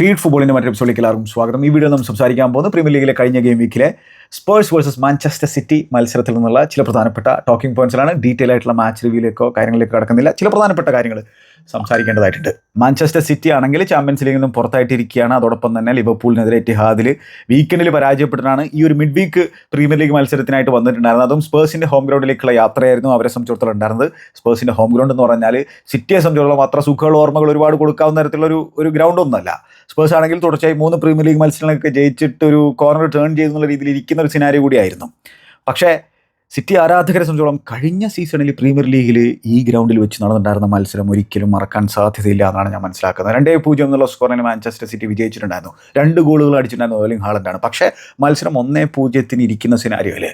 Feed ഫുട്ബോളിന്റെ മറ്റൊരു എപ്പിസോഡിലേക്ക് എല്ലാവർക്കും സ്വാഗതം. ഈ വീഡിയോ നമ്മൾ സംസാരിക്കാൻ പോകുന്നത് പ്രീമിയർ ലീഗിലെ കഴിഞ്ഞ ഗെയിം വീക്കിലെ സ്പേഴ്സ് വേഴ്സസ് മാഞ്ചസ്റ്റർ സിറ്റി മത്സരത്തിൽ നിന്നുള്ള ചില പ്രധാനപ്പെട്ട ടോക്കിംഗ് പോയിന്റ്സിലാണ് ഡീറ്റെയിൽ ആയിട്ടുള്ള മാച്ച് റിവ്യൂലേക്കോ കാര്യങ്ങളിലേക്കോ കടക്കുന്നില്ല. ചില പ്രധാനപ്പെട്ട കാര്യങ്ങൾ സംസാരിക്കേണ്ടതായിട്ടുണ്ട്. മാഞ്ചസ്റ്റർ സിറ്റി ആണെങ്കിൽ ചാമ്പ്യൻസ് ലീഗിൽ നിന്നും പുറത്തായിട്ടിരിക്കുകയാണ്. അതോടൊപ്പം തന്നെ ലിവർപൂളിനെതിരെ ഇറ്റിഹാദിൽ വീക്കെൻഡിൽ പരാജയപ്പെട്ടിട്ടാണ് ഈ ഒരു മിഡ് വീക്ക് പ്രീമിയർ ലീഗ് മത്സരത്തിനായിട്ട് വന്നിട്ടുണ്ടായിരുന്നത്. അതും സ്പേഴ്സിന്റെ ഹോം ഗ്രൗണ്ടിലേക്കുള്ള യാത്രയായിരുന്നു അവരെ സംബന്ധിച്ചിടത്തോളം ഉണ്ടായിരുന്നത്. സ്പേഴ്സിന്റെ ഹോം ഗ്രൗണ്ട് എന്ന് പറഞ്ഞാൽ സിറ്റിയെ സംബന്ധിച്ചിടത്തോളം അത്ര സുഖമുള്ള ഓർമ്മകൾ ഒരുപാട് കൊടുക്കാവുന്ന തരത്തിലുള്ള ഒരു ഒരു ഗ്രൗണ്ട് ഒന്നുമല്ല. സ്പേഴ്സ് ആണെങ്കിൽ തുടർച്ചയായി മൂന്ന് പ്രീമിയർ ലീഗ് മത്സരങ്ങളൊക്കെ ജയിച്ചിട്ട് ഒരു കോർണർ ടേൺ ചെയ്തെന്നുള്ള രീതിയിൽ ഇരിക്കുന്ന ഒരു സിനാരി കൂടിയായിരുന്നു. പക്ഷേ സിറ്റി ആരാധകരെ സംബന്ധിച്ചോളം കഴിഞ്ഞ സീസണിൽ പ്രീമിയർ ലീഗിൽ ഈ ഗ്രൗണ്ടിൽ വെച്ച് നടന്നിട്ടുണ്ടായിരുന്ന മത്സരം ഒരിക്കലും മറക്കാൻ സാധ്യതയില്ല എന്നാണ് ഞാൻ മനസ്സിലാക്കുന്നത്. രണ്ടേ പൂജ്യം എന്നുള്ള സ്കോറിന് മാഞ്ചസ്റ്റർ സിറ്റി വിജയിച്ചിട്ടുണ്ടായിരുന്നു. രണ്ട് ഗോളുകൾ അടിച്ചിട്ടുണ്ടായിരുന്നു ഓലിംഗ് ഹാളൻഡാണ് പക്ഷേ മത്സരം ഒന്നേ പൂജ്യത്തിന് ഇരിക്കുന്ന സിനാരിയോയിൽ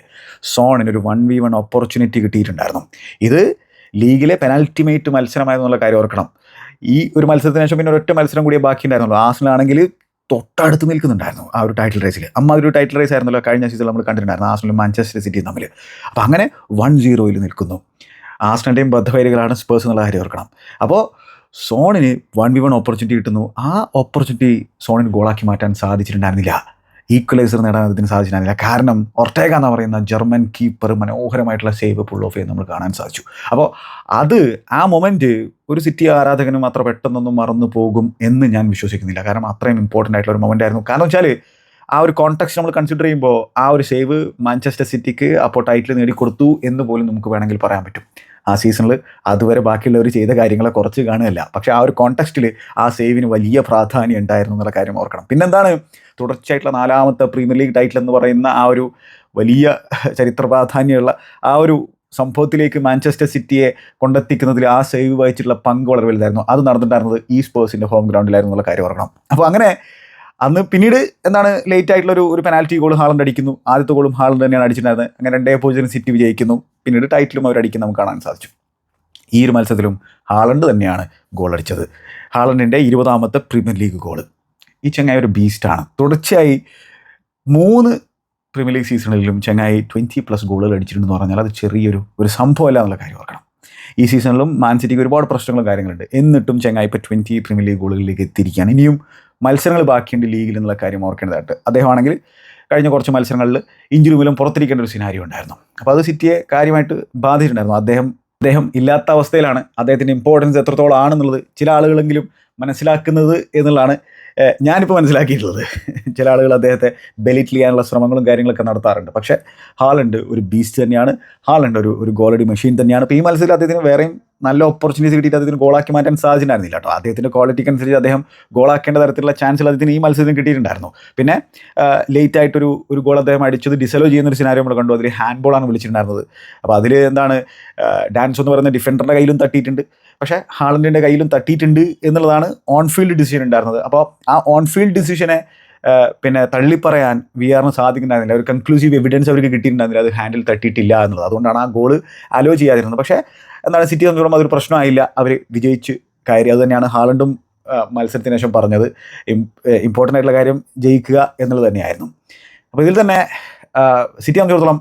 സോണിന് ഒരു വൺ വി വൺ ഓപ്പർച്യൂണിറ്റി കിട്ടിയിട്ടുണ്ടായിരുന്നു. ഇത് ലീഗിലെ പെനാൽറ്റിമേറ്റ് മത്സരമായിരുന്നുള്ള കാര്യം ഓർക്കണം. ഈ ഒരു മത്സരത്തിന് ശേഷം പിന്നെ ഒരൊറ്റ മത്സരം കൂടിയേ ബാക്കിയുണ്ടായിരുന്നുള്ളൂ. ആസ്നലാണെങ്കിൽ തൊട്ടടുത്ത് നിൽക്കുന്നുണ്ടായിരുന്നു ആ ഒരു ടൈറ്റിൽ റേസിൽ അമ്മ ഒരു ടൈറ്റിൽ റേസ് ആയിരുന്നല്ലോ കഴിഞ്ഞ സീസണിൽ നമ്മൾ കണ്ടിട്ടുണ്ടായിരുന്നു ആസ്ട്രലും മാഞ്ചസ്റ്റർ സിറ്റിയും തമ്മിൽ. അപ്പോൾ അങ്ങനെ വൺ സീറോയിൽ നിൽക്കുന്നു. ആസ്നന്റെയും ബദ്ധവൈരികളാണ് സ്പേഴ്സ് എന്നുള്ള കാര്യം ഓർക്കണം. അപ്പോൾ സോണിന് വൺ വി വൺ ഓപ്പർച്യൂണിറ്റി കിട്ടുന്നു. ആ ഓപ്പർച്യൂണിറ്റി സോണിന് ഗോളാക്കി മാറ്റാൻ സാധിച്ചിട്ടുണ്ടായിരുന്നില്ല. ഈക്വലൈസർ നേടാൻ അതിന് സാധിച്ചില്ല കാരണം ഒർട്ടേഗ എന്ന് പറയുന്ന ജർമ്മൻ കീപ്പർ മനോഹരമായിട്ടുള്ള സേവ് പുൾ ഓഫ് ചെയ്ത് നമ്മൾ കാണാൻ സാധിച്ചു. അപ്പോൾ അത് ആ മൊമെന്റ് ഒരു സിറ്റി ആരാധകന് മാത്രം പെട്ടെന്നൊന്നും മറന്നു പോകും എന്ന് ഞാൻ വിശ്വസിക്കുന്നില്ല. കാരണം അത്രയും ഇമ്പോർട്ടന്റ് ആയിട്ടുള്ള ഒരു മൊമെന്റ് ആയിരുന്നു. കാരണം വെച്ചാൽ ആ ഒരു കോൺടാക്സ്റ്റ് നമ്മൾ കൺസിഡർ ചെയ്യുമ്പോൾ ആ ഒരു സേവ് മാഞ്ചസ്റ്റർ സിറ്റിക്ക് അപ്പോൾ ടൈറ്റിൽ നേടിക്കൊടുത്തു എന്ന് പോലും നമുക്ക് വേണമെങ്കിൽ പറയാൻ പറ്റും. ആ സീസണിൽ അതുവരെ ബാക്കിയുള്ളവർ ചെയ്ത കാര്യങ്ങളെ കുറച്ച് കാണുകയല്ല. പക്ഷേ ആ ഒരു കോൺടെക്സ്റ്റിൽ ആ സേവിന് വലിയ പ്രാധാന്യം ഉണ്ടായിരുന്നു എന്നുള്ള കാര്യം ഓർക്കണം. പിന്നെന്താണ്? തുടർച്ചയായിട്ടുള്ള നാലാമത്തെ പ്രീമിയർ ലീഗ് ടൈറ്റിൽ എന്ന് പറയുന്ന ആ ഒരു വലിയ ചരിത്ര പ്രാധാന്യമുള്ള ആ ഒരു സംഭവത്തിലേക്ക് മാഞ്ചസ്റ്റർ സിറ്റിയെ കൊണ്ടെത്തിക്കുന്നതിൽ ആ സേവ് വഹിച്ചിട്ടുള്ള പങ്ക് വളരെ വലുതായിരുന്നു. അത് നടന്നിട്ടുണ്ടായിരുന്നത് ഈ സ്പേഴ്സിന്റെ ഹോം ഗ്രൗണ്ടിലായിരുന്നു എന്നുള്ള കാര്യം ഓർക്കണം. അപ്പോൾ അങ്ങനെ അന്ന് പിന്നീട് എന്താണ് ലേറ്റ് ആയിട്ടുള്ള ഒരു ഒരു പെനാൽറ്റി ഗോൾ ഹാളണ്ട് അടിക്കുന്നു. ആദ്യത്തെ ഗോളും ഹാളണ്ട് തന്നെയാണ് അടിച്ചിട്ടുണ്ടായിരുന്നത്. അങ്ങനെ രണ്ടേ പൂജ്യം സിറ്റി വിജയിക്കുന്നു. പിന്നീട് ടൈറ്റിലും അവർ നമുക്ക് കാണാൻ സാധിച്ചു. ഈ ഒരു മത്സരത്തിലും ഹാളണ്ട് തന്നെയാണ് ഗോൾ അടിച്ചത്. ഹാളണ്ടിന്റെ ഇരുപതാമത്തെ പ്രീമിയർ ലീഗ് ഗോൾ ഈ ചെങ്ങായി ഒരു ബീസ്റ്റാണ് തുടർച്ചയായി മൂന്ന് പ്രീമിയർ ലീഗ് സീസണിലും ചെങ്ങായി ട്വന്റി പ്ലസ് ഗോളുകൾ അടിച്ചിട്ടുണ്ടെന്ന് പറഞ്ഞാൽ അത് ചെറിയൊരു ഒരു സംഭവമല്ല എന്നുള്ള കാര്യം ഓർക്കണം. ഈ സീസണിലും മാൻ സിറ്റിക്ക് ഒരുപാട് പ്രശ്നങ്ങളും കാര്യങ്ങളുണ്ട്. എന്നിട്ടും ചെങ്ങായി ഇപ്പോൾ ട്വന്റി പ്രീമിയർ ലീഗ് ഗോളുകളിലേക്ക് എത്തിയിരിക്കുകയാണ്. ഇനിയും മത്സരങ്ങൾ ബാക്കിയുണ്ട് ലീഗിൽ എന്നുള്ള കാര്യം ഓർക്കേണ്ടതായിട്ട്. അദ്ദേഹമാണെങ്കിൽ കഴിഞ്ഞ കുറച്ച് മത്സരങ്ങളിൽ ഇഞ്ചുറി മൂലം പുറത്തിരിക്കേണ്ട ഒരു സിനാരിയോ ഉണ്ടായിരുന്നു. അപ്പോൾ അത് സിറ്റിയെ കാര്യമായിട്ട് ബാധിച്ചിട്ടുണ്ടായിരുന്നു. അദ്ദേഹം അദ്ദേഹം ഇല്ലാത്ത അവസ്ഥയിലാണ് അദ്ദേഹത്തിന്റെ ഇമ്പോർട്ടൻസ് എത്രത്തോളം ആണെന്നുള്ളത് ചില ആളുകളെങ്കിലും മനസ്സിലാക്കുന്നത് എന്നുള്ളതാണ്. ഞാനിപ്പോൾ മനസ്സിലാക്കിയിട്ടുള്ളത്. ചില ആളുകൾ അദ്ദേഹത്തെ ബെലിറ്റ് ചെയ്യാനുള്ള ശ്രമങ്ങളും കാര്യങ്ങളൊക്കെ നടത്താറുണ്ട്. പക്ഷേ ഹാലണ്ട് ഒരു ബീസ്റ്റ് തന്നെയാണ്. ഹാലണ്ട് ഒരു ഒരു ഗോളടി മെഷീൻ തന്നെയാണ്. ഇപ്പോൾ ഈ മത്സരത്തിൽ അദ്ദേഹത്തിന് വേറെയും നല്ല ഓപ്പർച്യൂണിറ്റി കിട്ടിയിട്ട് അദ്ദേഹത്തിന് ഗോളാക്കി മാറ്റാൻ സാധിച്ചിട്ടുണ്ടായിരുന്നില്ല കേട്ടോ. അദ്ദേഹത്തിന്റെ ക്വാളിറ്റിക്ക് അനുസരിച്ച് അദ്ദേഹം ഗോളാക്കേണ്ട തരത്തിലുള്ള ചാൻസുകൾ അദ്ദേഹത്തിന് ഈ മത്സരത്തിന് കിട്ടിയിട്ടുണ്ടായിരുന്നു. പിന്നെ ലേറ്റ് ആയിട്ടൊരു ഒരു ഗോൾ അദ്ദേഹം അടിച്ചത് ഡിസലോ ചെയ്യുന്ന ഒരു സിനാരിയോ നമ്മൾ കണ്ടു. അതിൽ ഹാൻഡ് ബോളാണ് വിളിച്ചിട്ടുണ്ടായിരുന്നത്. അപ്പോൾ അതിൽ എന്താണ് ഡാൻസ് എന്ന് പറയുന്ന ഡിഫൻഡറിന്റെ കയ്യിലും തട്ടിയിട്ടുണ്ട്. പക്ഷേ ഹാളൻഡിന്റെ കയ്യിലും തട്ടിയിട്ടുണ്ട് എന്നുള്ളതാണ് ഓൺ ഫീൽഡ് ഡിസിഷൻ ഉണ്ടായിരുന്നത്. അപ്പോൾ ആ ഓൺ ഫീൽഡ് ഡിസിഷനെ പിന്നെ തള്ളിപ്പറയാൻ വി ആറിന് സാധിക്കുന്നുണ്ടായിരുന്നില്ല. ഒരു കൺക്ലൂസീവ് എവിഡൻസ് അവർക്ക് കിട്ടിയിട്ടുണ്ടായിരുന്നില്ല. അത് ഹാൻഡിൽ തട്ടിയിട്ടില്ല എന്നുള്ളത്. അതുകൊണ്ടാണ് ആ ഗോൾ അലോ ചെയ്യാതിരുന്നത്. പക്ഷേ എന്താണ് സിറ്റി സംബന്ധിച്ചോളം അതൊരു പ്രശ്നമായില്ല. അവർ വിജയിച്ച് കയറി. അതുതന്നെയാണ് ഹാളണ്ടും മത്സരത്തിന് ശേഷം പറഞ്ഞത്. ഇമ്പോർട്ടന്റ് ആയിട്ടുള്ള കാര്യം ജയിക്കുക എന്നുള്ളത് തന്നെയായിരുന്നു. അപ്പോൾ ഇതിൽ തന്നെ സിറ്റി സംബന്ധിച്ചിടത്തോളം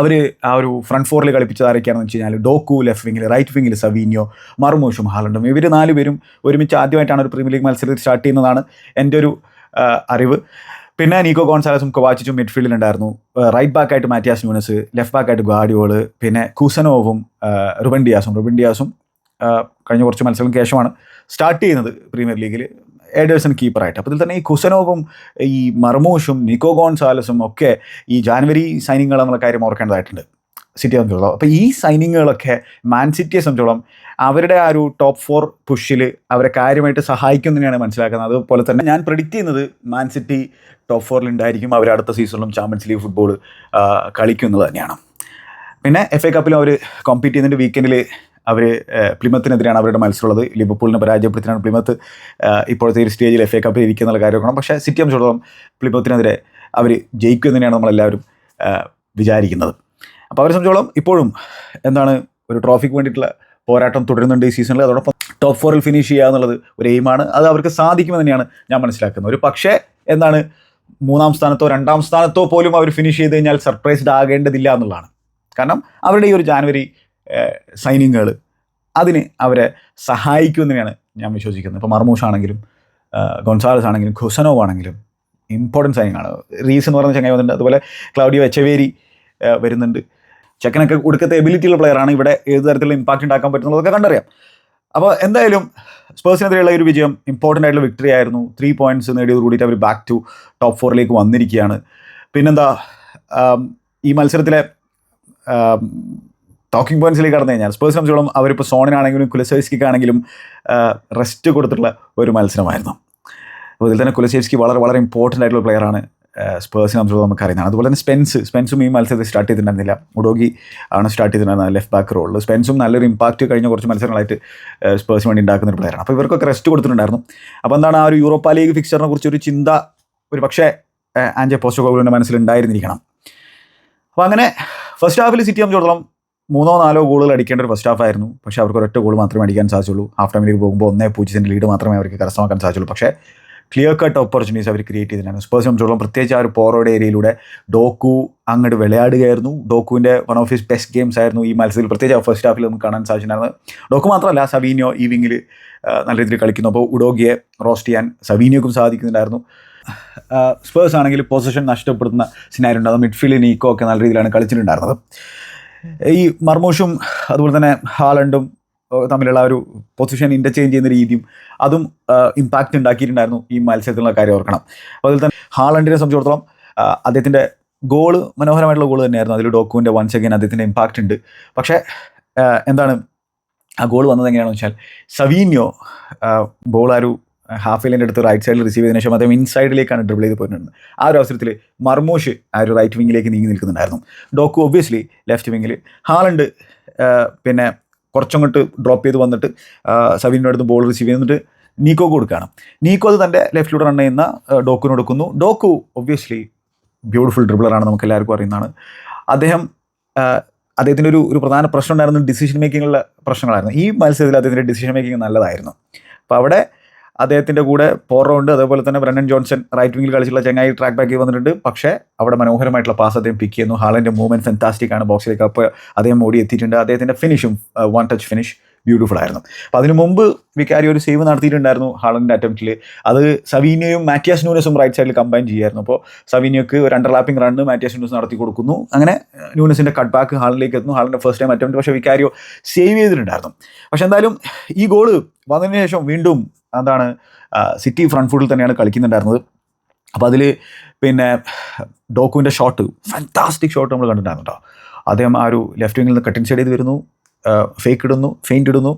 അവർ ആ ഒരു ഫ്രണ്ട് ഫോറിൽ കളിപ്പിച്ചത് ആരൊക്കെയാണെന്ന് വെച്ച് കഴിഞ്ഞാൽ ഡോക്കു ലെഫ്റ്റ് വിങ്ങിൽ റൈറ്റ് വിങ്ങിൽ സവീനിയോ മർമോഷും ഹാലണ്ടും. ഇവർ നാല് പേരും ഒരുമിച്ച് ആദ്യമായിട്ടാണ് ഒരു പ്രീമിയർ ലീഗ് മത്സരത്തിൽ സ്റ്റാർട്ട് ചെയ്യുന്നതാണ് എന്റെ ഒരു അറിവ്. പിന്നെ നീക്കോ ഗോൺസാലസും കൊവാച്ചിച്ചും മിഡ്ഫീൽഡിലുണ്ടായിരുന്നു റൈറ്റ് ബാക്കായിട്ട് മാറ്റിയാസ് ന്യൂനസ് ലെഫ്റ്റ് ബാക്കായിട്ട് ഗാഡിയോൾ പിന്നെ കുസനോവും റുബൻ ഡിയാസും. റുബൻ ഡിയാസും കഴിഞ്ഞ കുറച്ച് മത്സരങ്ങൾക്ക് ശേഷമാണ് സ്റ്റാർട്ട് ചെയ്യുന്നത് പ്രീമിയർ ലീഗിൽ ഏഡേഴ്സൺ കീപ്പറായിട്ട്. അപ്പോൾ ഇതിൽ തന്നെ ഈ കുസനോവും ഈ മർമൂഷും നിക്കോ ഗോൺസാലസും ഒക്കെ ഈ ജാനുവരി സൈനിങ്ങൾ എന്നുള്ള കാര്യം ഓർക്കേണ്ടതായിട്ടുണ്ട് സിറ്റി സംബന്ധിച്ചോളം അപ്പോൾ ഈ സൈനിങ്ങുകളൊക്കെ മാൻ സിറ്റിയെ സംബന്ധിച്ചോളം അവരുടെ ആ ഒരു ടോപ്പ് ഫോർ പുഷിൽ അവരെ കാര്യമായിട്ട് സഹായിക്കും തന്നെയാണ് മനസ്സിലാക്കുന്നത്. അതുപോലെ തന്നെ ഞാൻ പ്രെഡിക്റ്റ് ചെയ്യുന്നത് മാൻ സിറ്റി ടോപ്പ് ഫോറിൽ ഉണ്ടായിരിക്കും അവർ അടുത്ത സീസണിലും ചാമ്പ്യൻസ് ലീഗ് ഫുട്ബോൾ കളിക്കുന്നത് തന്നെയാണ്. പിന്നെ എഫ് എ കപ്പിലും അവർ കോമ്പീറ്റ് ചെയ്യുന്നതിന്റെ വീക്കെൻഡിൽ അവർ പ്ലിമത്തിനെതിരെയാണ് അവരുടെ മത്സരമുള്ളത്. ലിവർപൂളിനെ പരാജയപ്പെടുത്തിയാണ് പ്ലിമത്ത്. ഇപ്പോഴത്തെ ഒരു സ്റ്റേജിൽ എഫ് എ കപ്പിൽ ഇരിക്കുന്നുള്ള കാര്യം നോക്കണം പക്ഷേ സിറ്റി സംബന്ധിച്ചിടത്തോളം പ്ലിമത്തിനെതിരെ അവർ ജയിക്കും തന്നെയാണ് നമ്മളെല്ലാവരും വിചാരിക്കുന്നത്. അപ്പോൾ അവരെ സംബന്ധിച്ചോളം ഇപ്പോഴും എന്താണ് ഒരു ട്രോഫിക്ക് വേണ്ടിയിട്ടുള്ള പോരാട്ടം തുടരുന്നുണ്ട് ഈ സീസണിൽ. അതോടൊപ്പം ടോപ്പ് ഫോറിൽ ഫിനിഷ് ചെയ്യുക എന്നുള്ളത് ഒരു എയിമാണ്. അത് അവർക്ക് സാധിക്കുമെന്ന് തന്നെയാണ് ഞാൻ മനസ്സിലാക്കുന്നത്. ഒരു പക്ഷേ എന്താണ് മൂന്നാം സ്ഥാനത്തോ രണ്ടാം സ്ഥാനത്തോ പോലും അവർ ഫിനിഷ് ചെയ്ത് കഴിഞ്ഞാൽ സർപ്രൈസ്ഡ് ആകേണ്ടതില്ല എന്നുള്ളതാണ്. കാരണം അവരുടെ ഈ ഒരു ജാനുവരി സൈനിങ്ങുകൾ അതിന് അവരെ സഹായിക്കുമെന്നാണ് ഞാൻ വിശ്വസിക്കുന്നത്. ഇപ്പോൾ മർമൂഷ് ആണെങ്കിലും ഗൊൺസാലസ് ആണെങ്കിലും ഖുസനോവ് ആണെങ്കിലും ഇമ്പോർട്ടന്റ് ആണ് റീസ് എന്ന് പറയുന്ന ചങ്ങായി വന്നിട്ടുണ്ട്. അതുപോലെ ക്ലൗഡിയോ എച്ചവേരി വരുന്നുണ്ട്. ചെക്കനൊക്കെ കൊടുക്കത്തെ എബിലിറ്റി ഉള്ള പ്ലെയറാണ് ഇവിടെ ഏത് തരത്തിലുള്ള ഇമ്പാക്റ്റ് ഉണ്ടാക്കാൻ പറ്റുന്നതൊക്കെ കണ്ടറിയാം. അപ്പോൾ എന്തായാലും സ്പേഴ്സിനെതിരെയുള്ള ഒരു വിജയം ഇമ്പോർട്ടന്റ് ആയിട്ടുള്ള വിക്ടറി ആയിരുന്നു. ത്രീ പോയിന്റ്സ് നേടിയത് കൂടിയിട്ട് അവർ ബാക്ക് ടു ടോപ്പ് ഫോറിലേക്ക് വന്നിരിക്കുകയാണ്. പിന്നെന്താ ഈ മത്സരത്തിലെ ടോക്കിംഗ് പോയിന്റ്സിലേക്ക് കടന്നു. കഴിഞ്ഞാൽ സ്പേഴ്സ് സംബന്ധിച്ചോളം അവരിപ്പോൾ സോണിനാണെങ്കിലും കുലസേസ്കിക്കാണെങ്കിലും റെസ്റ്റ് കൊടുത്തിട്ടുള്ള ഒരു മത്സരമായിരുന്നു. അപ്പോൾ ഇതിൽ തന്നെ കുലസേസ്കി വളരെ വളരെ ഇമ്പോർട്ടന്റ് ആയിട്ടുള്ള പ്ലെയറാണ് സ്പേഴ്സിനെ സംബന്ധിച്ചോളം നമുക്ക് അറിയുന്നതാണ് അതുപോലെ തന്നെ സ്പെൻസ് സ്പെൻസും ഈ മത്സരത്തിൽ സ്റ്റാർട്ട് ചെയ്തിട്ടുണ്ടായിരുന്നില്ല. മുഡോഗി ആണ് സ്റ്റാർട്ട് ചെയ്തിട്ടുണ്ടായിരുന്നത് ലെഫ്റ്റ് ബാക്ക് റോൾ സ്പെൻസും നല്ലൊരു ഇമ്പാക്റ്റ് കഴിഞ്ഞ കുറച്ച് മത്സരങ്ങളായിട്ട് സ്പേഴ്സിന് വേണ്ടി ഉണ്ടാക്കുന്ന ഒരു പ്ലെയറാണ് അപ്പോൾ ഇവർക്കൊക്കെ റെസ്റ്റ് കൊടുത്തിട്ടുണ്ടായിരുന്നു. അപ്പോൾ എന്താണ് ആ ഒരു യൂറോപ്പ ലീഗ് ഫിക്സറിനെ കുറിച്ച് ഒരു ചിന്ത ഒരു പക്ഷേ ആൻജെ മനസ്സിൽ മനസ്സിലുണ്ടായിരുന്നിരിക്കണം. അപ്പോൾ അങ്ങനെ ഫസ്റ്റ് ഹാഫിൽ സിറ്റി സംബന്ധിച്ചിടത്തോളം മൂന്നോ നാലോ ഗോളുകൾ അടിക്കേണ്ട ഒരു ഫസ്റ്റ് ഹാഫ് ആയിരുന്നു. പക്ഷേ അവർക്ക് ഒരൊറ്റ ഗോൾ മാത്രമേ അടിക്കാൻ സാധിച്ചുള്ളൂ. ഹാഫ് ടൈമിലേക്ക് പോകുമ്പോൾ ഒന്നേ പൂജ്യത്തിന്റെ ലീഡ് മാത്രമേ അവർക്ക് കരസ്ഥമാക്കാൻ സാധിച്ചുള്ളൂ. പക്ഷേ ക്ലിയർ കട്ട് ഓപ്പർച്യൂണിറ്റീസ് അവർ ക്രിയേറ്റ് ചെയ്തിട്ടാണ് സ്പേഴ്സ് സംബന്ധിച്ചോളം പ്രത്യേകിച്ച് ആ ഒരു പോറോയുടെ ഏരിയയിലൂടെ ഡോക്കു അങ്ങോട്ട് വിളയാടുകയായിരുന്നു. ഡോക്കുവിന്റെ one of his best games ആയിരുന്നു ഈ മത്സരത്തിൽ. പ്രത്യേകിച്ച് ഫസ്റ്റ് ഹാഫിൽ നമുക്ക് കാണാൻ സാധിച്ചിട്ടുണ്ടായിരുന്നു ഡോക്കു മാത്രമല്ല സവീനിയോ ഈ വിങ്ങിൽ നല്ല രീതിയിൽ കളിക്കുന്നു. അപ്പോൾ ഉഡോഗിയെ റോസ്റ്റ് ചെയ്യാൻ സവീനിയോക്കും സാധിക്കുന്നുണ്ടായിരുന്നു. സ്പേഴ്സ് ആണെങ്കിൽ പൊസിഷൻ നഷ്ടപ്പെടുന്ന സിനാരി ഉണ്ടായിരുന്നു മിഡ്ഫീൽഡ് നീക്കോ ഒക്കെ നല്ല രീതിയിലാണ് കളിച്ചിട്ടുണ്ടായിരുന്നത്. ഈ മർമോഷും അതുപോലെ തന്നെ ഹാലണ്ടും തമ്മിലുള്ള ഒരു പൊസിഷൻ ഇന്റർചേഞ്ച് ചെയ്യുന്ന രീതിയും അതും ഇമ്പാക്റ്റ് ഉണ്ടാക്കിയിട്ടുണ്ടായിരുന്നു ഈ മത്സരത്തിലുള്ള കാര്യം ഓർക്കണം. അതുപോലെ തന്നെ ഹാലണ്ടിനെ സംബന്ധിച്ചിടത്തോളം അദ്ദേഹത്തിന്റെ ഗോൾ മനോഹരമായിട്ടുള്ള ഗോൾ തന്നെയായിരുന്നു. അതിൽ ഡോക്കുവിന്റെ വൺസ് അഗൈൻ അദ്ദേഹത്തിന്റെ ഇമ്പാക്റ്റ് ഉണ്ട്. പക്ഷേ എന്താണ്? ആ ഗോൾ വന്നത് എങ്ങനെയാണെന്ന് വെച്ചാൽ സവീന്യോ ബോൾ ആ ഒരു ഹാഫ് ലൈന്റെ അടുത്ത് റൈറ്റ് സൈഡിൽ റിസീവ് ചെയ്തതിനു ശേഷം അദ്ദേഹം ഇൻസൈഡിലേക്കാണ് ഡ്രിബിൾ ചെയ്ത് പോയിട്ടുണ്ട് ആ ഒരു അവസരത്തിൽ മർമോഷ് ആ ഒരു റൈറ്റ് വിങ്ങിലേക്ക് നീങ്ങി നിൽക്കുന്നുണ്ടായിരുന്നു. ഡോക്കു ഒബ്വിയസ്ലി ലെഫ്റ്റ് വിങ്ങിൽ ഹാളുണ്ട് പിന്നെ കുറച്ചങ്ങോട്ട് ഡ്രോപ്പ് ചെയ്ത് വന്നിട്ട് സവീനിന്റെ അടുത്ത് ബോൾ റിസീവ് ചെയ്തിട്ട് നീക്കോക്ക് കൊടുക്കുകയാണ്. നീക്കോ അത് തന്റെ ലെഫ്റ്റിലൂടെ റൺ ചെയ്യുന്ന ഡോക്കുവിന് കൊടുക്കുന്നു. ഡോക്കു ഒബ്വിയസ്ലി ബ്യൂട്ടിഫുൾ ഡ്രിബിളറാണ് നമുക്ക് എല്ലാവർക്കും അറിയുന്നതാണ്. അദ്ദേഹം അദ്ദേഹത്തിന്റെ ഒരു ഒരു പ്രധാന പ്രശ്നം ഉണ്ടായിരുന്നത് ഡിസിഷൻ മേക്കിങ്ങിലുള്ള പ്രശ്നങ്ങളായിരുന്നു. ഈ മത്സരത്തിൽ അദ്ദേഹത്തിന്റെ ഡിസിഷൻ മേക്കിംഗ് നല്ലതായിരുന്നു. അപ്പോൾ അവിടെ അദ്ദേഹത്തിന്റെ കൂടെ പോറോ ഉണ്ട് അതേപോലെ തന്നെ ബ്രണ്ടൻ ജോൺസൺ റൈറ്റ് വിങ്ങിൽ കളിച്ചുള്ള ചെങ്ങായി ട്രാക്ക് ബാക്ക് വന്നിട്ടുണ്ട്. പക്ഷേ അവിടെ മനോഹരമായിട്ടുള്ള പാസ് അദ്ദേഹം പിക്ക് ചെയ്യുന്നു. ഹാളിന്റെ മൂവ്മെന്റ് ഫെന്റാസ്റ്റിക് ആണ്. ബോക്സിലേക്ക് അപ്പോൾ അദ്ദേഹം ഓടി എത്തിയിട്ടുണ്ട്. അദ്ദേഹത്തിന്റെ ഫിനിഷും വൺ ടച്ച് ഫിനിഷ് ബ്യൂട്ടിഫുൾ ആയിരുന്നു. അപ്പോൾ അതിനു മുമ്പ് വിക്കാരി ഒരു സേവ് നടത്തിയിട്ടുണ്ടായിരുന്നു ഹാളന്റെ അറ്റംപ്റ്റിൽ അത് സവീനിയയും മാറ്റിയാസ് ന്യൂനസും റൈറ്റ് സൈഡിൽ കമ്പൈൻ ചെയ്യായിരുന്നു. അപ്പോൾ സവീനിയക്ക് ഒരു അണ്ടർലാപ്പിംഗ് റണ്ണ് മാറ്റിയാസ് ന്യൂനസ് നടത്തി കൊടുക്കുന്നു. അങ്ങനെ ന്യൂനസിന്റെ കട്ട് ബാക്ക് ഹാളിലേക്ക് എത്തുന്നു. ഹാളിന്റെ ഫസ്റ്റ് ടൈം അറ്റംപ്റ്റ് പക്ഷേ വിക്കാരിയോ സേവ് ചെയ്തിട്ടുണ്ടായിരുന്നു. പക്ഷേ എന്തായാലും ഈ ഗോൾ വന്നതിന് ശേഷം വീണ്ടും എന്താണ് സിറ്റി ഫ്രണ്ട് ഫുഡിൽ തന്നെയാണ് കളിക്കുന്നുണ്ടായിരുന്നത്. അപ്പോൾ അതിൽ പിന്നെ ഡോക്കുവിന്റെ ഷോട്ട് ഫാന്റാസ്റ്റിക് ഷോട്ട് നമ്മൾ കണ്ടിട്ടുണ്ടായിരുന്നു കേട്ടോ. അദ്ദേഹം ആ ഒരു ലെഫ്റ്റ് വിങ്ങിൽ നിന്ന് കട്ടിൻ സൈഡ് ചെയ്ത് വരുന്നു ഫേക്ക് ഇടുന്നു ഫെയിന്റ് ഇടുന്നു.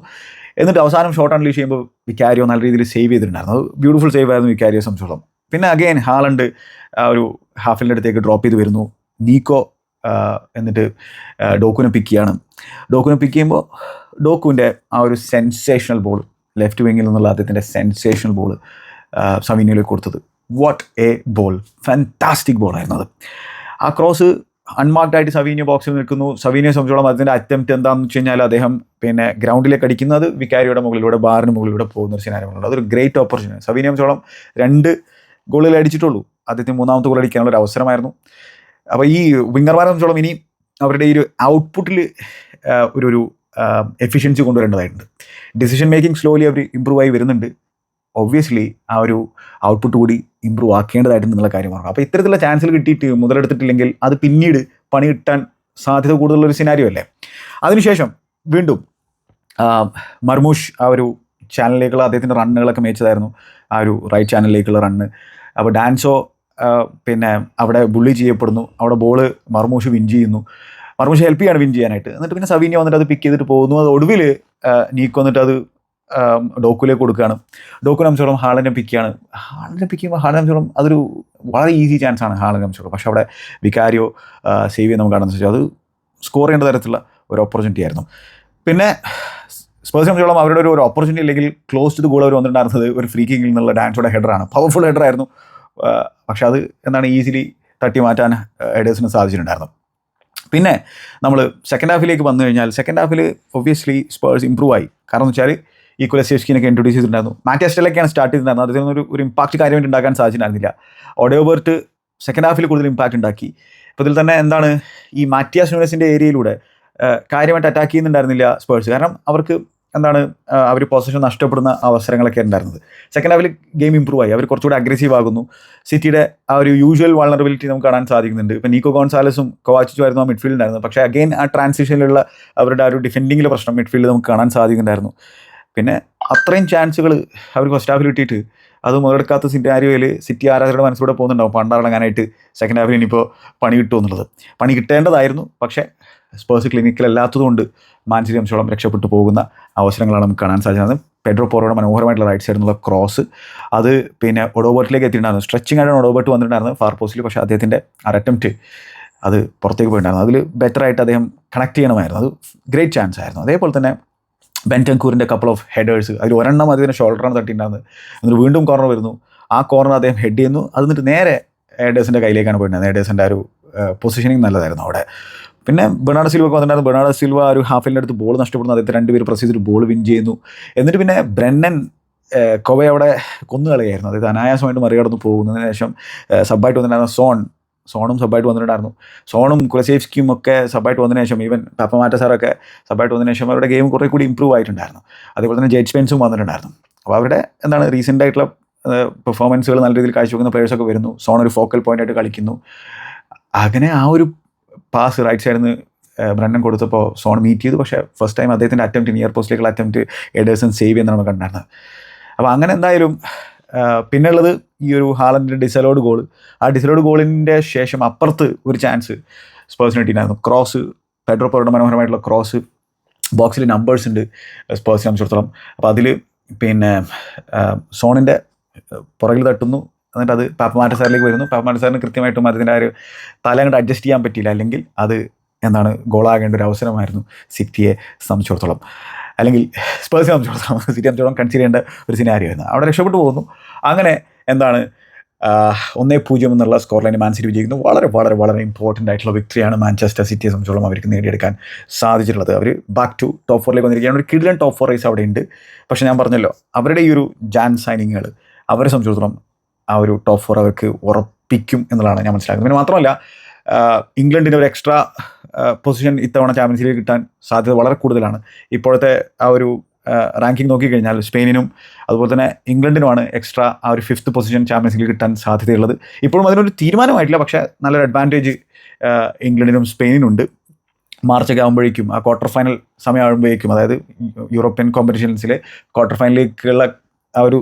എന്നിട്ട് അവസാനം ഷോട്ട് അൺലീഷ് ചെയ്യുമ്പോൾ വിക്കാരിയോ നല്ല രീതിയിൽ സേവ് ചെയ്തിട്ടുണ്ടായിരുന്നു. അത് ബ്യൂട്ടിഫുൾ സേവ് ആയിരുന്നു വിക്കാരിയോ സംബന്ധിച്ചോളം. പിന്നെ അഗെയിൻ ഹാളണ്ട് ഒരു ഹാഫിന്റെ അടുത്തേക്ക് ഡ്രോപ്പ് ചെയ്ത് വരുന്നു. നീക്കോ എന്നിട്ട് ഡോക്കുവിനെ പിക്ക് ചെയ്യാണ്. ഡോക്കുവിനെ പിക്ക് ചെയ്യുമ്പോൾ ഡോക്കുവിന്റെ ആ ഒരു സെൻസേഷണൽ ബോൾ ലെഫ്റ്റ് വിങ്ങിൽ നിന്നുള്ള അദ്ദേഹത്തിന്റെ സെൻസേഷണൽ ബോൾ സവീനിയിലേക്ക് കൊടുത്തത്. വാട്ട് എ ബോൾ ഫാന്റാസ്റ്റിക് ബോളായിരുന്നു അത്. ആ ക്രോസ് അൺമാർക്ഡ് ആയിട്ട് സവീനിയ ബോക്സിൽ നിൽക്കുന്നു. സവീനിയെ സംബന്ധിച്ചോളം അതിന്റെ അറ്റംപ്റ്റ് എന്താണെന്ന് വെച്ച് കഴിഞ്ഞാൽ അദ്ദേഹം പിന്നെ ഗ്രൗണ്ടിലേക്ക് അടിക്കുന്നത് വിക്കാരിയുടെ മുകളിലൂടെ ബാറിന് മുകളിലൂടെ പോകുന്ന ഒരു സിനാരമുണ്ട് അതൊരു ഗ്രേറ്റ് ഓപ്പർച്യൂണിറ്റി സവീനിയെ സംബന്ധിച്ചോളം രണ്ട് ഗോളുകൾ അടിച്ചിട്ടുള്ളൂ. അദ്ദേഹത്തിന് മൂന്നാമത്തെ ഗോൾ അടിക്കാനുള്ള ഒരു അവസരമായിരുന്നു. അപ്പോൾ ഈ വിങ്ങർമാരെ സംബന്ധിച്ചോളം ഇനി അവരുടെ ഈ ഒരു ഔട്ട്പുട്ടിൽ ഒരു ഒരു എഫിഷ്യൻസി കൊണ്ടുവരേണ്ടതായിട്ടുണ്ട്. ഡിസിഷൻ മേക്കിംഗ് സ്ലോലി അവർ ഇമ്പ്രൂവ് ആയി വരുന്നുണ്ട്. ഒബ്വിയസ്ലി ആ ഒരു ഔട്ട്പുട്ട് കൂടി ഇമ്പ്രൂവ് എന്നുള്ള കാര്യമാണ് അപ്പോൾ ഇത്തരത്തിലുള്ള ചാൻസിൽ കിട്ടിയിട്ട് മുതലെടുത്തിട്ടില്ലെങ്കിൽ അത് പിന്നീട് പണി കിട്ടാൻ സാധ്യത കൂടുതലുള്ളൊരു സിനാരിയോ അല്ലേ? അതിനുശേഷം വീണ്ടും മർമൂഷ് ആ ഒരു ചാനലിലേക്കുള്ള അദ്ദേഹത്തിന്റെ റണ്ണുകളൊക്കെ മേച്ചതായിരുന്നു ആ ഒരു റൈറ്റ് ചാനലിലേക്കുള്ള റണ്ണ് അപ്പോൾ ഡാൻസോ പിന്നെ അവിടെ ബുള്ളി ചെയ്യപ്പെടുന്നു. അവിടെ ബോൾ മർമൂഷ് വിൻ ചെയ്യുന്നു. മർമൂഷ് ഹെൽപ്പ് ചെയ്യാണ് വിൻ ചെയ്യാനായിട്ട്. എന്നിട്ട് പിന്നെ സവീനിയ വന്നിട്ട് അത് പിക്ക് ചെയ്തിട്ട് പോകുന്നു. അത് ഒടുവിൽ നീക്ക് വന്നിട്ട് അത് ഡോക്കുലേക്ക് കൊടുക്കുകയാണ്. ഡോക്കു നംസോളം ഹാളിനെ പിക്ക് ചെയ്യാണ്. ഹാളിനെ പിക്ക് ചെയ്യുമ്പോൾ ഹാളിനെ നംസോളം അതൊരു വളരെ ഈസി ചാൻസ് ആണ് ഹാളിനെ നംസോളം പക്ഷേ അവിടെ വികാരിയോ സേവ് ചെയ്യാൻ നമുക്ക് കാണുന്നത് വെച്ചാൽ അത് സ്കോർ ചെയ്യേണ്ട തരത്തിലുള്ള ഒരു ഓപ്പർച്യൂണിറ്റി ആയിരുന്നു. പിന്നെ സ്പേഴ്സ് സംബന്ധിച്ചോളം അവരുടെ ഒരു ഓപ്പർച്യൂണിറ്റി അല്ലെങ്കിൽ ക്ലോസ് ടു ഗോൾ അവർ വന്നിട്ടുണ്ടായിരുന്നത് ഒരു ഫ്രീ കിങ്ങിൽ നിന്നുള്ള ഡാൻസോടെ ഹെഡറാണ് പവർഫുൾ ഹെഡറായിരുന്നു പക്ഷെ അത് എന്താണ് ഈസിലി തട്ടി മാറ്റാൻ എഡേഴ്സിന് സാധിച്ചിട്ടുണ്ടായിരുന്നു. പിന്നെ നമ്മൾ സെക്കൻഡ് ഹാഫിലേക്ക് വന്നു കഴിഞ്ഞാൽ സെക്കൻഡ് ഹാഫിൽ ഒബ്വിയസ്ലി സ്പേഴ്സ് ഇമ്പ്രൂവ് ആയി. കാരണം വെച്ചാൽ ഈ കുലസേഷ്കിനൊക്കെ ഇൻട്രൊഡ്യൂസ് ചെയ്തിട്ടുണ്ടായിരുന്നു. മാറ്റിയാസ്റ്റലൊക്കെയാണ് സ്റ്റാർട്ട് ചെയ്തിട്ടുണ്ടായിരുന്നത്. അതിന് ഒരു ഒരു ഇമ്പാക്റ്റ് കാര്യമായിട്ട് ഉണ്ടാക്കാൻ സാധിച്ചിട്ടുണ്ടായിരുന്നില്ല. ഓഡിയോബർട്ട് സെക്കൻഡ് ഹാഫിൽ കൂടുതൽ ഇമ്പാക്റ്റ് ഉണ്ടാക്കി. അപ്പോൾ ഇതിൽ തന്നെ എന്താണ് ഈ മാറ്റിയാസ് ന്യൂനസിന്റെ ഏരിയയിലൂടെ കാര്യമായിട്ട് അറ്റാക്ക് ചെയ്യുന്നുണ്ടായിരുന്നില്ല സ്പേഴ്സ് കാരണം അവർക്ക് എന്താണ് അവർ പൊസിഷൻ നഷ്ടപ്പെടുന്ന അവസരങ്ങളൊക്കെ ഉണ്ടായിരുന്നത്. സെക്കൻഡ് ഹാഫിൽ ഗെയിം ഇമ്പ്രൂവ് ആയി. അവർ കുറച്ചുകൂടി അഗ്രസീവ് ആകുന്നു. സിറ്റിയുടെ ആ ഒരു യൂഷ്വൽ വൾണറബിലിറ്റി നമുക്ക് കാണാൻ സാധിക്കുന്നുണ്ട്. ഇപ്പോൾ നീക്കോ ഗോൺസാലസും കൊവാച്ചിച്ചും ആയിരുന്നു ആ മിഡ്ഫീൽഡ് ഉണ്ടായിരുന്നത്. പക്ഷേ അഗെയിൻ ആ ട്രാൻസിഷനിലുള്ള അവരുടെ ആ ഒരു ഡിഫെൻഡിങ്ങിലെ പ്രശ്നം മിഡ്ഫീൽഡ് നമുക്ക് കാണാൻ സാധിക്കുന്നുണ്ടായിരുന്നു. പിന്നെ അത്രയും ചാൻസുകൾ അവർ ഫസ്റ്റ് ഹാഫിൽ കിട്ടിയിട്ട് അത് മുതലെടുക്കാത്ത സിറ്റാരിയോയിൽ സിറ്റി ആരാധകരുടെ മനസ്സിലൂടെ പോകുന്നുണ്ടാവും പണ്ടടങ്ങാനായിട്ട് സെക്കൻഡ് ഹാഫിൽ ഇനിയിപ്പോൾ പണി കിട്ടുമെന്നുള്ളത്. പണി കിട്ടേണ്ടതായിരുന്നു. പക്ഷേ സ്പേഴ്സ് ക്ലിനിക്കിലല്ലാത്തതുകൊണ്ട് മാനസിക അംശോളം രക്ഷപ്പെട്ടു പോകുന്ന അവസരങ്ങളാണ് നമുക്ക് കാണാൻ സാധിക്കുന്നത്. പെഡ്രോ പോറോയുടെ മനോഹരമായിട്ടുള്ള റൈറ്റ് സൈഡിൽ നിന്നുള്ള ക്രോസ് അത് പിന്നെ ഒഡോബർട്ടിലേക്ക് എത്തിയിട്ടുണ്ടായിരുന്നു. സ്ട്രെച്ചിങ് ആയിട്ടാണ് ഒഡോബർട്ട് വന്നിട്ടുണ്ടായിരുന്നു ഫാർ പോസ്റ്റിൽ പക്ഷേ അദ്ദേഹത്തിന്റെ അറ്റംപ്റ്റ് അത് പുറത്തേക്ക് പോയിട്ടുണ്ടായിരുന്നു. അതിൽ ബെറ്റർ ആയിട്ട് അദ്ദേഹം കണക്ട് ചെയ്യണമായിരുന്നു. അത് ഗ്രേറ്റ് ചാൻസ് ആയിരുന്നു. അതേപോലെ തന്നെ ബെന്റൻകൂറിന്റെ കപ്പിൾ ഓഫ് ഹെഡേഴ്സ് അതിൽ ഒരെണ്ണം അതിന്റെ ഷോൾഡറാണ് തട്ടിയിട്ടുണ്ടായിരുന്നത്. എന്നിട്ട് വീണ്ടും കോർണർ വരുന്നു. ആ കോർണർ അദ്ദേഹം ഹെഡ് ചെയ്യുന്നു. അത് നേരെ ഹെഡേഴ്സിന്റെ കയ്യിലേക്കാണ് പോയിട്ടുണ്ടായിരുന്നത്. ഹെഡേഴ്സിന്റെ ആ ഒരു പൊസിഷനിങ് നല്ലതായിരുന്നു അവിടെ. പിന്നെ ബെർണാഡ് സിൽവ വന്നിട്ടുണ്ടായിരുന്നു. ബെർണാഡ് സിൽവ ഒരു ഹാഫിന്റെ അടുത്ത് ബോൾ നഷ്ടപ്പെടുന്നു. അദ്ദേഹത്തെ രണ്ടുപേർ പ്രസ് ചെയ്തിട്ട് ബോൾ വിൻ ചെയ്യുന്നു. എന്നിട്ട് പിന്നെ ബ്രെന്നൻ കൊവ അവിടെ കൊന്നുകളയായിരുന്നു അതായത് അനായാസമായിട്ട് മറികടന്ന് പോകുന്നതിന് ശേഷം സബ്ബായിട്ട് വന്നിട്ടുണ്ടായിരുന്ന സോൺ. സോണും സബ്ബായിട്ട് വന്നിട്ടുണ്ടായിരുന്നു. സോണും കുലസേഫ്സ്കിയും ഒക്കെ സബ്ബായിട്ട് വന്നതിന് ശേഷം ഈവൻ പാപ്പമാറ്റ സാറൊക്കെ സബ്ബായിട്ട് വന്നതിന് ശേഷം അവരുടെ ഗെയിം കുറേ കൂടി ഇമ്പ്രൂവ് ആയിട്ടുണ്ടായിരുന്നു. അതേപോലെ തന്നെ ജഡ്ജ് പെൻസും വന്നിട്ടുണ്ടായിരുന്നു. അപ്പോൾ അവരുടെ എന്താണ് റീസെന്റ് ആയിട്ടുള്ള പെർഫോമൻസുകൾ നല്ല രീതിയിൽ കാഴ്ചവെക്കുന്ന പ്ലേയേഴ്സൊക്കെ വരുന്നു. സോൺ ഒരു ഫോക്കൽ പോയിന്റ് ആയിട്ട് കളിക്കുന്നു. അങ്ങനെ ആ ഒരു പാസ് റൈറ്റ് സൈഡിൽ നിന്ന് ബ്രണ്ടൻ കൊടുത്തപ്പോൾ സോൺ മീറ്റ് ചെയ്തു. പക്ഷേ ഫസ്റ്റ് ടൈം അദ്ദേഹത്തിന്റെ അറ്റംപ്റ്റ് നിയർ പോസ്റ്റിലേക്കുള്ള അറ്റംപ്റ്റ് എഡേഴ്സൺ സേവ് ചെയ്യുന്നതാണ് നമ്മൾ കണ്ടായിരുന്നത് അപ്പോൾ അങ്ങനെ എന്തായാലും പിന്നുള്ളത് ഈ ഒരു ഹാളന്റെ ഡിസലോഡ് ഗോൾ ആ ഡിസലോഡ് ഗോളിന്റെ ശേഷം അപ്പുറത്ത് ഒരു ചാൻസ് സ്പേഴ്സിന് കിട്ടിയിട്ടുണ്ടായിരുന്നു. ക്രോസ് പെഡ്രോ പോറുടെ മനോഹരമായിട്ടുള്ള ക്രോസ് ബോക്സിൽ നമ്പേഴ്സ് ഉണ്ട് സ്പേഴ്സിനെ സംബന്ധിച്ചിടത്തോളം. അപ്പോൾ അതിൽ പിന്നെ സോണിന്റെ പുറകിൽ തട്ടുന്നു. എന്നിട്ട് അത് പാപ്പമാറ്റ സാറിലേക്ക് വരുന്നു. പാപ്പമാറ്റ സാറിന് കൃത്യമായിട്ടും അതിന്റെ ആ ഒരു തല അങ്ങോട്ട് അഡ്ജസ്റ്റ് ചെയ്യാൻ പറ്റിയില്ല. അല്ലെങ്കിൽ അത് എന്താണ് ഗോളാകേണ്ട ഒരു അവസരമായിരുന്നു സിറ്റിയെ സംബന്ധിച്ചിടത്തോളം. അല്ലെങ്കിൽ സ്പേഴ്സിനെ സംബന്ധിച്ചിടത്തോളം സിറ്റി സംബന്ധിച്ചിടത്തോളം കൺസിഡർ ചെയ്യേണ്ട ഒരു സിനാരിയോ ആയിരുന്നു. അവിടെ രക്ഷപ്പെട്ടു പോകുന്നു. അങ്ങനെ എന്താണ് ഒന്നേ പൂജ്യം എന്നുള്ള സ്കോർ ലൈൻ മാൻ സിറ്റി വിജയിക്കുന്നു. വളരെ വളരെ വളരെ ഇമ്പോർട്ടന്റ് ആയിട്ടുള്ള വിക്ടറിയാണ് മാഞ്ചസ്റ്റർ സിറ്റിയെ സംബന്ധിച്ചോളം അവർക്ക് നേടിയെടുക്കാൻ സാധിച്ചിട്ടുള്ളത്. അവർ ബാക്ക് ടു ടോപ്പ് ഫോറിലേക്ക് വന്നിരിക്കുകയാണ്. ഒരു കിഡിലൻ ടോപ്പ് ഫോർ റേസ് അവിടെ ഉണ്ട്. പക്ഷേ ഞാൻ പറഞ്ഞല്ലോ അവരുടെ ഈ ഒരു ജാൻ സൈനിങ്ങുകൾ അവരെ സംബന്ധിച്ചിടത്തോളം ആ ഒരു ടോപ്പ് ഫോർ അവർക്ക് ഉറപ്പിക്കും എന്നുള്ളതാണ് ഞാൻ മനസ്സിലാക്കുന്നത്. പിന്നെ മാത്രമല്ല ഇംഗ്ലണ്ടിന് ഒരു എക്സ്ട്രാ പൊസിഷൻ ഇത്തവണ ചാമ്പ്യൻസ് ലീഗ് കിട്ടാൻ സാധ്യത വളരെ കൂടുതലാണ്. ഇപ്പോഴത്തെ ആ ഒരു റാങ്കിങ് നോക്കിക്കഴിഞ്ഞാൽ സ്പെയിനിനും അതുപോലെ തന്നെ ഇംഗ്ലണ്ടിനുമാണ് എക്സ്ട്രാ ആ ഒരു ഫിഫ്ത്ത് പൊസിഷൻ ചാമ്പ്യൻസ് ലീഗ് കിട്ടാൻ സാധ്യതയുള്ളത്. ഇപ്പോഴും അതിനൊരു തീരുമാനമായിട്ടില്ല പക്ഷേ നല്ലൊരു അഡ്വാന്റേജ് ഇംഗ്ലണ്ടിനും സ്പെയിനിനുണ്ട്. മാർച്ചൊക്കെ ആകുമ്പോഴേക്കും ആ ക്വാർട്ടർ ഫൈനൽ സമയമാകുമ്പോഴേക്കും അതായത് യൂറോപ്യൻ കോമ്പറ്റീഷൻസിലെ ക്വാർട്ടർ ഫൈനലിലേക്കുള്ള ആ ഒരു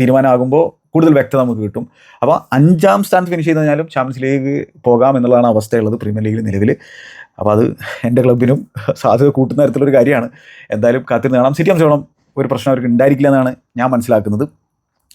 തീരുമാനമാകുമ്പോൾ കൂടുതൽ വ്യക്തത നമുക്ക് കിട്ടും. അപ്പോൾ അഞ്ചാം സ്ഥാനത്ത് ഫിനിഷ് ചെയ്ത് കഴിഞ്ഞാലും ചാമ്പ്യൻസ് ലീഗ് പോകാം എന്നുള്ളതാണ് അവസ്ഥയുള്ളത് പ്രീമിയർ ലീഗിൽ നിലവിൽ അപ്പോൾ അത് എന്റെ ക്ലബിനും സാധ്യത കൂട്ടുന്ന തരത്തിലൊരു കാര്യമാണ്. എന്തായാലും കാത്തിരുന്ന് കാണാം. സിറ്റി അംശോളം ഒരു പ്രശ്നം അവർക്ക് ഉണ്ടായിരിക്കില്ല എന്നാണ് ഞാൻ മനസ്സിലാക്കുന്നത്.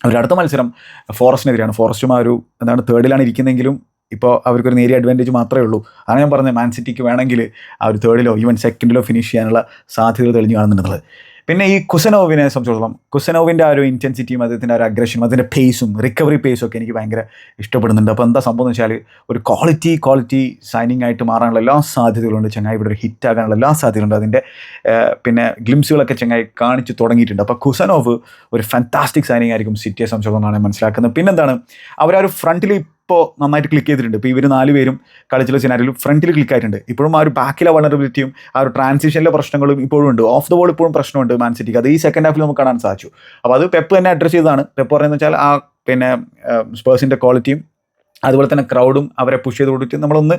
അവരുടെ അടുത്ത മത്സരം ഫോറസ്റ്റിനെതിരെയാണ്. ഫോറസ്റ്റും ആ ഒരു എന്താണ് തേർഡിലാണ് ഇരിക്കുന്നതെങ്കിലും ഇപ്പോൾ അവർക്കൊരു നേരിയ അഡ്വാന്റേജ് മാത്രമേ ഉള്ളൂ. അതാണ് ഞാൻ പറഞ്ഞത്. മാൻ സിറ്റിക്ക് വേണമെങ്കിൽ ആ ഒരു തേർഡിലോ ഈവൻ സെക്കൻഡിലോ ഫിനിഷ് ചെയ്യാനുള്ള സാധ്യതകൾ തെളിഞ്ഞു കാണുന്നുണ്ടെന്നുള്ളത്. പിന്നെ ഈ കുസനോവിനെ സംബന്ധിച്ചിടത്തോളം കുസനോവിന്റെ ആ ഒരു ഇന്റൻസിറ്റിയും അദ്ദേഹത്തിന്റെ ആ ഒരു അഗ്രഷനും അതിന്റെ പേസും റിക്കവറി പേസും ഒക്കെ എനിക്ക് ഭയങ്കര ഇഷ്ടപ്പെടുന്നുണ്ട്. അപ്പോൾ എന്താ സംഭവം എന്ന് വെച്ചാൽ ഒരു ക്വാളിറ്റി ക്വാളിറ്റി സൈനിങ് ആയിട്ട് മാറാനുള്ള എല്ലാ സാധ്യതകളുണ്ട് ചങ്ങായി ഇവിടെ ഒരു ഹിറ്റ് ആകാനുള്ള എല്ലാ സാധ്യതകളുണ്ട് അതിന്റെ പിന്നെ ഗ്ലിംസുകളൊക്കെ ചങ്ങായി കാണിച്ച് തുടങ്ങിയിട്ടുണ്ട്. അപ്പോൾ കുസനോവ് ഒരു ഫാന്റാസ്റ്റിക് സൈനിങ് ആയിരിക്കും സിറ്റിയെ സംബന്ധിച്ചിടത്തോളം മനസ്സിലാക്കുന്നത്. പിന്നെന്താണ് അവർ ആ ഒരു ഫ്രണ്ടിൽ ഇപ്പോൾ നന്നായിട്ട് ക്ലിക്ക് ചെയ്തിട്ടുണ്ട്. ഇപ്പോൾ ഇവർ നാല് പേരും കളിച്ചുള്ള സിനാരിയിൽ ഫ്രണ്ടിൽ ക്ലിക്ക് ആയിട്ടുണ്ട്. ഇപ്പോഴും ആ ഒരു ബാക്കിലെ വളറബിലിറ്റിയും ആ ഒരു ട്രാൻസിഷനിലെ പ്രശ്നങ്ങളും ഇപ്പോഴും ഉണ്ട്. ഓഫ് ദ ബോൾ ഇപ്പോഴും പ്രശ്നമുണ്ട് മാൻ സിറ്റിക്ക് അത് ഈ സെക്കൻഡ് ഹാഫിൽ നമുക്ക് കാണാൻ സാധിച്ചു. അപ്പോൾ അത് പെപ്പ് തന്നെ അഡ്രസ്സ് ചെയ്തതാണ്. പെപ്പ് പറയുന്നത് വെച്ചാൽ ആ പിന്നെ സ്പേഴ്സിന്റെ ക്വാളിറ്റിയും അതുപോലെ തന്നെ ക്രൗഡും അവരെ പുഷ് ചെയ്ത് കൊടുത്തിട്ട് നമ്മളൊന്ന്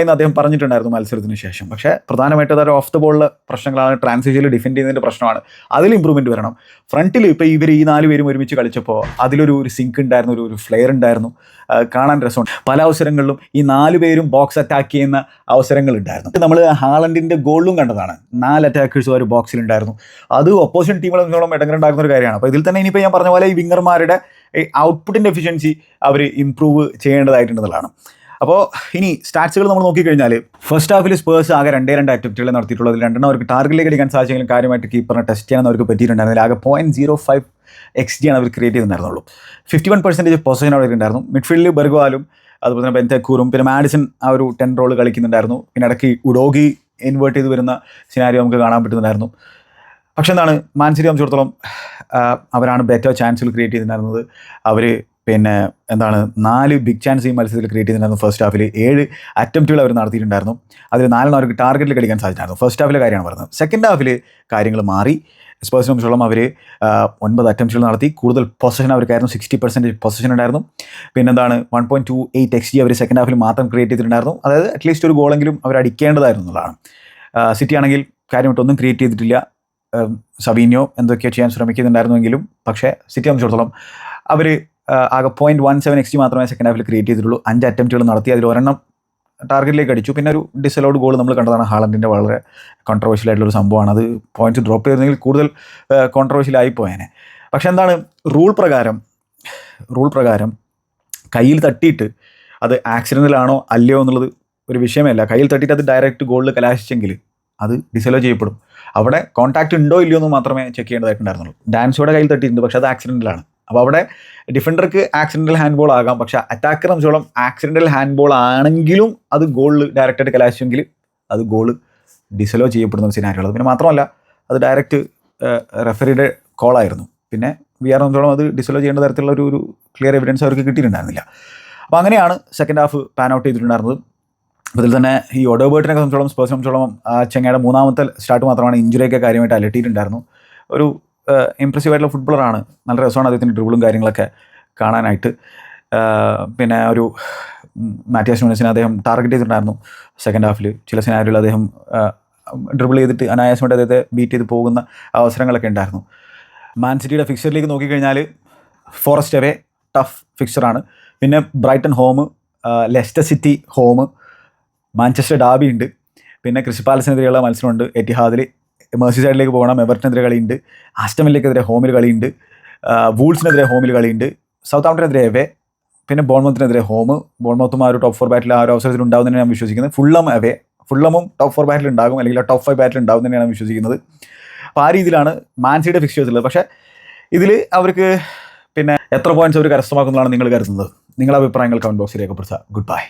എന്ന് അദ്ദേഹം പറഞ്ഞിട്ടുണ്ടായിരുന്നു മത്സരത്തിന് ശേഷം. പക്ഷേ പ്രധാനമായിട്ടും അതായത് ഓഫ് ദ ബോളിലെ പ്രശ്നങ്ങളാണ്. ട്രാൻസിഷനിൽ ഡിഫെൻഡ് ചെയ്യുന്നതിന്റെ പ്രശ്നമാണ്. അതിൽ ഇമ്പ്രൂവ്മെന്റ് വരണം. ഫ്രണ്ടിൽ ഇപ്പോൾ ഇവർ ഈ നാല് പേരും ഒരുമിച്ച് കളിച്ചപ്പോൾ അതിലൊരു ഒരു സിങ്ക് ഉണ്ടായിരുന്നു ഒരു ഒരു ഫ്ലെയർ ഉണ്ടായിരുന്നു. കാണാൻ രസമുണ്ട്. പല അവസരങ്ങളിലും ഈ നാല് പേരും ബോക്സ് അറ്റാക്ക് ചെയ്യുന്ന അവസരങ്ങൾ ഉണ്ടായിരുന്നു നമ്മൾ ഹാളണ്ടിന്റെ ഗോളിലും കണ്ടതാണ്. നാല് അറ്റാക്കേഴ്സ് ഒരു ബോക്സിലുണ്ടായിരുന്നു അത് ഓപ്പോസിറ്റ് ടീമുകളെ ഇടങ്ങൾ ഉണ്ടാക്കുന്ന ഒരു കാര്യമാണ്. അപ്പോൾ ഇതിൽ തന്നെ ഇനിയിപ്പോൾ ഞാൻ പറഞ്ഞ പോലെ ഈ വിങ്ങർമാരുടെ ഔട്ട്പുട്ടിന്റെ എഫിഷ്യൻസി അവർ ഇമ്പ്രൂവ് ചെയ്യേണ്ടതായിട്ടുണ്ടെന്നുള്ളതാണ്. അപ്പോൾ ഇനി സ്റ്റാറ്റ്സുകൾ നമ്മൾ നോക്കിക്കഴിഞ്ഞാൽ ഫസ്റ്റ് ഹാഫിൽ സ്പേഴ്സ് ആകെ രണ്ടേ രണ്ട് ആക്ടിവിറ്റികൾ നടത്തിയിട്ടുള്ളത്. രണ്ടെണ്ണം അവർക്ക് ടാർഗറ്റിലേക്ക് അടിക്കാൻ സാധിച്ചെങ്കിലും കാര്യമായിട്ട് കീപ്പറിനെ ടെസ്റ്റ് ചെയ്യാൻ അവർക്ക് പറ്റിയിട്ടുണ്ടായിരുന്നില്ല. ആകെ point zero five X G ആണ് അവർ ക്രിയേറ്റ് ചെയ്തിട്ടുണ്ടായിരുന്നുള്ളൂ. ഫിഫ്റ്റി വൺ പെർസെന്റേജ് പൊസിഷൻ അവിടെ ഉണ്ടായിരുന്നു. മിഡ്ഫീൽഡിൽ ബെർഗോവാലും അതുപോലെ തന്നെ ബെന്തക്കൂറും പിന്നെ മാഡിസൺ ആ ഒരു ടെൻ റോൾ കളിക്കുന്നുണ്ടായിരുന്നു. പിന്നെ ഇടയ്ക്ക് ഉഡോഗി ഇൻവേർട്ട് ചെയ്ത് വരുന്ന സിനാരിയോ നമുക്ക് കാണാൻ പറ്റുന്നുണ്ടായിരുന്നു. പക്ഷെ എന്താണ് മാൻസിറ്റി സംബന്ധിച്ചിടത്തോളം അവരാണ് ബെറ്റർ ചാൻസുകൾ ക്രിയേറ്റ് ചെയ്തിട്ടുണ്ടായിരുന്നത്. അവർ പിന്നെ എന്താണ് നാല് ബിഗ് ചാൻസ് ഈ മത്സരത്തിൽ ക്രിയേറ്റ് ചെയ്തിട്ടുണ്ടായിരുന്നു ഫസ്റ്റ് ഹാഫിൽ ഏഴ് അറ്റംപ്റ്റുകൾ അവർ നടത്തിയിട്ടുണ്ടായിരുന്നു. അതിൽ നാലെണ്ണം അവർക്ക് ടാർഗറ്റിൽ കടിക്കാൻ സാധിച്ചിട്ടുണ്ടായിരുന്നു. ഫസ്റ്റ് ഹാഫിലെ കാര്യമാണ് പറയുന്നത് സെക്കൻഡ് ഹാഫിൽ കാര്യങ്ങൾ മാറി. സ്പേഴ്സിനെ സംബന്ധിച്ചോളം അവർ ഒൻപത് അറ്റംപ്റ്റുകൾ നടത്തി. കൂടുതൽ പൊസിഷൻ അവർക്കായിരുന്നു സിക്സ്റ്റി പെർസെന്റേജ് പൊസിഷൻ ഉണ്ടായിരുന്നു. പിന്നെന്താണ് one point two eight X G അവർ സെക്കൻഡ് ഹാഫിൽ മാത്രം ക്രിയേറ്റ് ചെയ്തിട്ടുണ്ടായിരുന്നു. അതായത് അറ്റ്ലീസ്റ്റ് ഒരു ഗോളെങ്കിലും അവർ അടിക്കേണ്ടതായിരുന്നു എന്നുള്ളതാണ്. സിറ്റി ആണെങ്കിൽ കാര്യമായിട്ടൊന്നും ക്രിയേറ്റ് ചെയ്തിട്ടില്ല. സബീനിയോ എന്തൊക്കെയോ ചെയ്യാൻ ശ്രമിക്കുന്നുണ്ടായിരുന്നുവെങ്കിലും പക്ഷേ സിറ്റി സംബന്ധിച്ചിടത്തോളം അവർ ആകെ പോയിന്റ് വൺ സെവൻ എക്സ് മാത്രമേ സെക്കൻഡ് ഹാഫിൽ ക്രിയേറ്റ് ചെയ്തിട്ടുള്ളൂ. അഞ്ച് അറ്റംപ്റ്റുകൾ നടത്തി അതിൽ ഒരെണ്ണം ടാർഗറ്റിലേക്ക് അടിച്ചു. പിന്നെ ഒരു ഡിസലോഡ് ഗോൾ നമ്മൾ കണ്ടതാണ്. ഹാളൻഡിന്റെ വളരെ കോൺട്രവേഴ്ഷ്യൽ ആയിട്ടുള്ള ഒരു സംഭവമാണ്. അത് പോയിന്റ്സ് ഡ്രോപ്പ് ചെയ്തിരുന്നെങ്കിൽ കൂടുതൽ കോൺട്രവേഴ്ഷ്യൽ ആയിപ്പോയേനെ പക്ഷേ എന്താണ് റൂൾ പ്രകാരം റൂൾ പ്രകാരം കയ്യിൽ തട്ടിയിട്ട് അത് ആക്സിഡന്റിലാണോ അല്ലയോ എന്നുള്ളത് ഒരു വിഷയമല്ല കയ്യിൽ തട്ടിയിട്ട് അത് ഡയറക്റ്റ് ഗോളിൽ കലാശിച്ചെങ്കിൽ അത് ഡിസലോ ചെയ്യപ്പെടും. അവിടെ കോൺടാക്റ്റ് ഉണ്ടോ ഇല്ലയോ എന്ന് മാത്രമേ ചെക്ക് ചെയ്യേണ്ടതായിട്ടുണ്ടായിരുന്നുള്ളൂ. ഡാൻസോടെ കയ്യിൽ തട്ടിയിട്ടുണ്ട് പക്ഷേ അത് ആക്സിഡന്റലാണ് അപ്പോൾ അവിടെ ഡിഫൻഡർക്ക് ആക്സിഡന്റൽ ഹാൻഡ് ബോൾ ആകാം പക്ഷേ അറ്റാക്കർ സംബന്ധിച്ചോളം ആക്സിഡന്റൽ ഹാൻഡ് ബോൾ ആണെങ്കിലും അത് ഗോളിൽ ഡയറക്റ്റായിട്ട് കലാശിച്ചെങ്കിൽ അത് ഗോൾ ഡിസലോ ചെയ്യപ്പെടുന്ന ഒരു സിനാരിയുള്ളത് പിന്നെ മാത്രമല്ല അത് ഡയറക്റ്റ് റെഫറിയുടെ കോളായിരുന്നു പിന്നെ വി ആർ സംബന്ധിച്ചോളം അത് ഡിസലോ ചെയ്യേണ്ട തരത്തിലുള്ള ഒരു ഒരു ക്ലിയർ എവിഡൻസ് അവർക്ക് കിട്ടിയിട്ടുണ്ടായിരുന്നില്ല. അപ്പോൾ അങ്ങനെയാണ് സെക്കൻഡ് ഹാഫ് പാൻ ഔട്ട് ചെയ്തിട്ടുണ്ടായിരുന്നത്. ഇതിൽ തന്നെ ഈ ഒഡോബേർട്ടിനെ സംബന്ധിച്ചോളം സ്പേഴ്സിനെ സംബന്ധിച്ചോളം ചെങ്ങയുടെ മൂന്നാമത്തെ സ്റ്റാർട്ട് മാത്രമാണ് ഇഞ്ചുറിയൊക്കെ കാര്യമായിട്ട് അലട്ടിയിട്ടുണ്ടായിരുന്നു. ഒരു ഇംപ്രസീവ് ആയിട്ടുള്ള ഫുട്ബോളറാണ് നല്ല രസമാണ് അദ്ദേഹത്തിന്റെ ഡ്രിബിളും കാര്യങ്ങളൊക്കെ കാണാനായിട്ട്. പിന്നെ ഒരു മാറ്റിയാസ് ന്യൂനസിനെ അദ്ദേഹം ടാർഗറ്റ് ചെയ്തിട്ടുണ്ടായിരുന്നു സെക്കൻഡ് ഹാഫിൽ ചില സിനാരിയിൽ അദ്ദേഹം ഡ്രിബിൾ ചെയ്തിട്ട് അനായാസമായിട്ട് അദ്ദേഹത്തെ ബീറ്റ് ചെയ്ത് പോകുന്ന അവസരങ്ങളൊക്കെ ഉണ്ടായിരുന്നു. മാൻ സിറ്റിയുടെ ഫിക്സറിലേക്ക് നോക്കിക്കഴിഞ്ഞാൽ ഫോറസ്റ്റ് അവേ ടഫ് ഫിക്സറാണ് പിന്നെ Brighton home Leicester City home Manchester derby ഉണ്ട്. പിന്നെ ക്രിസ്പാലസിനെതിരെയുള്ള മത്സരമുണ്ട്. എറ്റിഹാദിൽ മേഴ്സി സൈഡിലേക്ക് പോകണം. എവർട്ടിനെതിരെ കളിയുണ്ട്. ആസ്റ്റമിലേക്കെതിരെ ഹോമിൽ കളിയുണ്ട്. വൂൾസിനെതിരെ ഹോമിൽ കളിയുണ്ട്. സൗത്ത് ആംപ്ടനെതിരെ എവേ പിന്നെ ബോൺമത്തിനെതിരെ ഹോം ബോൺമത്തും ആ ഒരു ടോപ്പ് ഫോർ ബാറ്റിൽ ആ ഒരു അവസരത്തിൽ ഉണ്ടാവുന്നതിന് ഞാൻ വിശ്വസിക്കുന്നത് ഫുള്ളം അവേ ഫുള്ളമും ടോപ്പ് ഫോർ ബാറ്റിൽ ഉണ്ടാകും. അല്ലെങ്കിൽ ടോപ്പ് ഫൈവ് ബാറ്റിൽ ഞാൻ വിശ്വസിക്കുന്നത്. അപ്പോൾ ആ രീതിയിലാണ് മാൻസിയുടെ ഫിക്സ്റ്റേഴ്സ് ഉള്ളത് പക്ഷേ ഇതിൽ അവർക്ക് പിന്നെ എത്ര പോയിന്റ്സ് അവർ കരസ്ഥമാക്കുന്നതാണ് നിങ്ങൾ കരുതുന്നത്? നിങ്ങളുടെ അഭിപ്രായങ്ങൾ കമന്റ് ബോക്സിൽ രേഖപ്പെടുത്തുക. Good bye